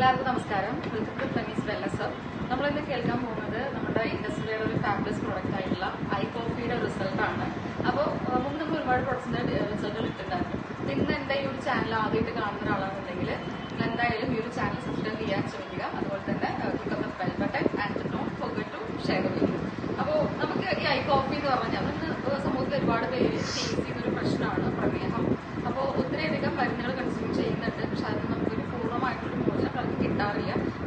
എല്ലാവർക്കും നമസ്കാരം. Welcome to ഫ്ലമീസ് വെല്ലസ് നമ്മളിന്ന് കേൾക്കാൻ പോകുന്നത് നമ്മുടെ ഇൻഡസ്ട്രിയുടെ ഒരു ഫാബ്ലസ് പ്രോഡക്റ്റ് ആയിട്ടുള്ള ഐ കോഫിയുടെ റിസൾട്ട് ആണ്. അപ്പോൾ മുമ്പ് നമുക്ക് ഒരുപാട് പ്രൊഡക്ട്സിന്റെ റിസൾട്ടുകൾ ഇട്ടിട്ടുണ്ടായിരുന്നു. ഇന്ന് എന്റെ ഈ ഒരു ചാനൽ ആദ്യമായിട്ട് കാണുന്ന ഒരാളാണെന്നുണ്ടെങ്കിൽ എന്തായാലും ഈ ഒരു ചാനൽ സബ്സ്ക്രൈബ് ചെയ്യാൻ ശ്രമിക്കുക. അതുപോലെ തന്നെ click bell button and not forget to share ചെയ്യുക അപ്പോൾ നമുക്ക് ഈ ഐ കോഫി എന്ന് പറഞ്ഞാൽ ഇന്ന് സമൂഹത്തിൽ ഒരുപാട് പേര് ഫേസ് ചെയ്യുന്ന ഒരു പ്രശ്നമാണ്.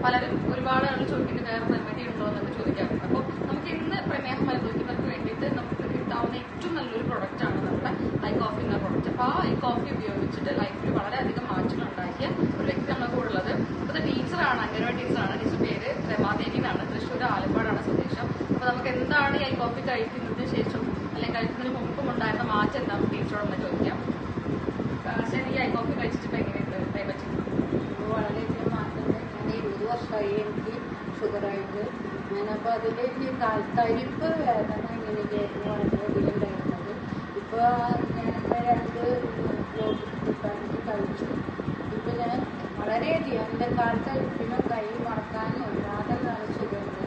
പലരും ഒരുപാട് ആളുകൾ ചോദിക്കുന്നത് വേറെ റെമഡി ഉണ്ടോ എന്നൊക്കെ ചോദിക്കാറുണ്ട് അപ്പോൾ നമുക്ക് ഇന്ന് പ്രമേഹം അനുഭവിക്കുന്നവർക്ക് വേണ്ടിയിട്ട് നമുക്ക് കിട്ടാവുന്ന ഏറ്റവും നല്ലൊരു പ്രൊഡക്റ്റ് ആണ് നമ്മുടെ ഐ കോഫി എന്ന പ്രൊഡക്റ്റ് അപ്പോൾ ആ ഐ കോഫി ഉപയോഗിച്ചിട്ട് ലൈഫിൽ വളരെയധികം മാറ്റങ്ങൾ ഉണ്ടാക്കിയ ഒരു വ്യക്തിയാണ് കൂടെ ഉള്ളത്. അപ്പോൾ ടീച്ചറാണ് അംഗനവാടി ടീച്ചറാണ് ടീച്ചർ പേര് രമാദേവി എന്നാണ്. തൃശ്ശൂർ ആലപ്പാടാണ് സ്വദേശം. അപ്പോൾ നമുക്ക് എന്താണ് ഈ കോഫി കഴിക്കുന്നതിന് ശേഷം അല്ലെങ്കിൽ കഴിക്കുന്നതിന് മുമ്പും ഉണ്ടായിരുന്ന മാറ്റം എന്താണെന്ന് ടീച്ചറോടൊന്ന് ചോദിക്കാം. ശരി ഈ ഐ കോഫി കഴിച്ചിട്ട് ഇപ്പൊ എങ്ങനെയുണ്ട് കൈപറ്റി ഇപ്പോൾ വളരെയധികം മാറ്റമുണ്ട് ഞാൻ ഇരുപത് വർഷമായി എനിക്ക് ഷുഗറായിട്ട്. ഞാനപ്പോൾ അതിൽ എനിക്ക് കാൽത്തരിപ്പ് വേദന ഇങ്ങനെയൊക്കെയായിരുന്നു വളരെയധികം ഉണ്ടായിരുന്നത്. ഇപ്പോൾ ഞാനിപ്പോൾ രണ്ട് ബ്ലോക്ക് കഴിച്ചു. ഇപ്പോൾ ഞാൻ വളരെയധികം എന്റെ കാൽത്തരിപ്പിനും കൈ മറക്കാനും ഇല്ലാതെ നല്ല സുഖമുണ്ട്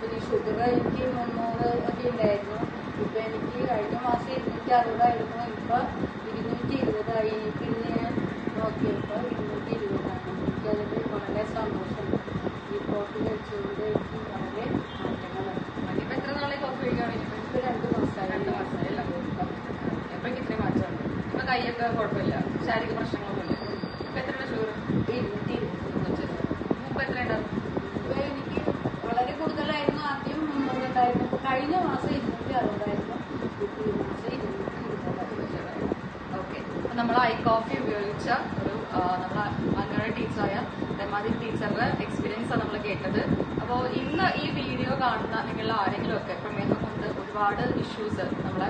പിന്നെ ഈ ഷുഗർ എനിക്ക് മുന്നൂറ് ഒക്കെ ഉണ്ടായിരുന്നു. ഇപ്പൊ എനിക്ക് കഴിഞ്ഞ മാസം ഇരുന്നൂറ്റി അറുപതായിരുന്നു. ഇപ്പോൾ ഇരുന്നൂറ്റി ഇരുപതായി. പിന്നെ ഞാൻ നോക്കിയപ്പോൾ ഇരുന്നൂറ്റി ഇരുപതാണ് എനിക്കതിൽ വളരെ സന്തോഷമുണ്ട് ഈ കോഫി കഴിച്ചുകൊണ്ട് എനിക്ക് വളരെ മാറ്റങ്ങളുണ്ട് ഇപ്പൊ എത്ര നാളെ കോഫി കഴിക്കാൻ വേണ്ടി ഇപ്പോൾ രണ്ട് മാസമായി രണ്ട് മാസമായി അല്ലേ എപ്പോഴും ഇത്രയും മാറ്റമുണ്ട് ഇപ്പൊ കൈയൊക്കെ കുഴപ്പമില്ല. ശാരീരിക പ്രശ്നങ്ങളൊന്നുമില്ല. ഇപ്പൊ എത്ര ഷുഗർ മുമ്പ് എത്ര എനിക്ക് വളരെ കൂടുതലായിരുന്നു. ആദ്യം മുന്നൂറുണ്ടായിരുന്നു കഴിഞ്ഞ മാസം ഇരുന്നൂറ്റി അറുപതായിരുന്നു. ഓക്കെ. നമ്മൾ ഐ കോഫി ഉപയോഗിച്ച ഒരു നമ്മളെ അംഗനവാടി ടീച്ചറായ രമാദി ടീച്ചറുടെ എക്സ്പീരിയൻസ് ആണ് നമ്മൾ കേട്ടത്. അപ്പോൾ ഇന്ന് ഈ വീഡിയോ കാണുന്ന നിങ്ങൾ ആരെങ്കിലും ഒക്കെ പ്രമേഹം കൊണ്ട് ഒരുപാട് ഇഷ്യൂസ് നമ്മളെ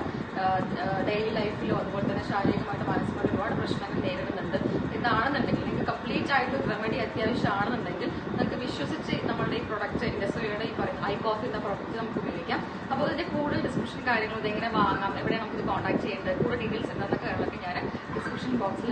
ഡെയിലി ലൈഫിലും അതുപോലെ തന്നെ ശാരീരികമായിട്ട് മാനസികമായിട്ട് ഒരുപാട് പ്രശ്നങ്ങൾ നേരിടുന്നുണ്ട്. എന്നാണെന്നുണ്ടെങ്കിൽ നിങ്ങൾക്ക് കംപ്ലീറ്റ് ആയിട്ട് റെമഡി അത്യാവശ്യമാണെന്നുണ്ടെങ്കിൽ നിങ്ങൾക്ക് വിശ്വസിച്ച് നമ്മുടെ ഈ പ്രൊഡക്റ്റ് ഇൻഡസ്ട്രിയുടെ ഈ ഐ കോഫി എന്ന പ്രൊഡക്റ്റ് നമുക്ക് ഉപയോഗിക്കാം. അപ്പോൾ ഇതിന്റെ കൂടുതൽ ഡിസ്ക്രിപ്ഷൻ കാര്യങ്ങൾ എങ്ങനെ വാങ്ങാം എവിടെയാണ് നമുക്ക് കോൺടാക്ട് ചെയ്യേണ്ടത് കൂടുതൽ ഡീറ്റെയിൽസ് എന്താണെന്നൊക്കെ ഞാൻ ഡിസ്ക്രിപ്ഷൻ ബോക്സിൽ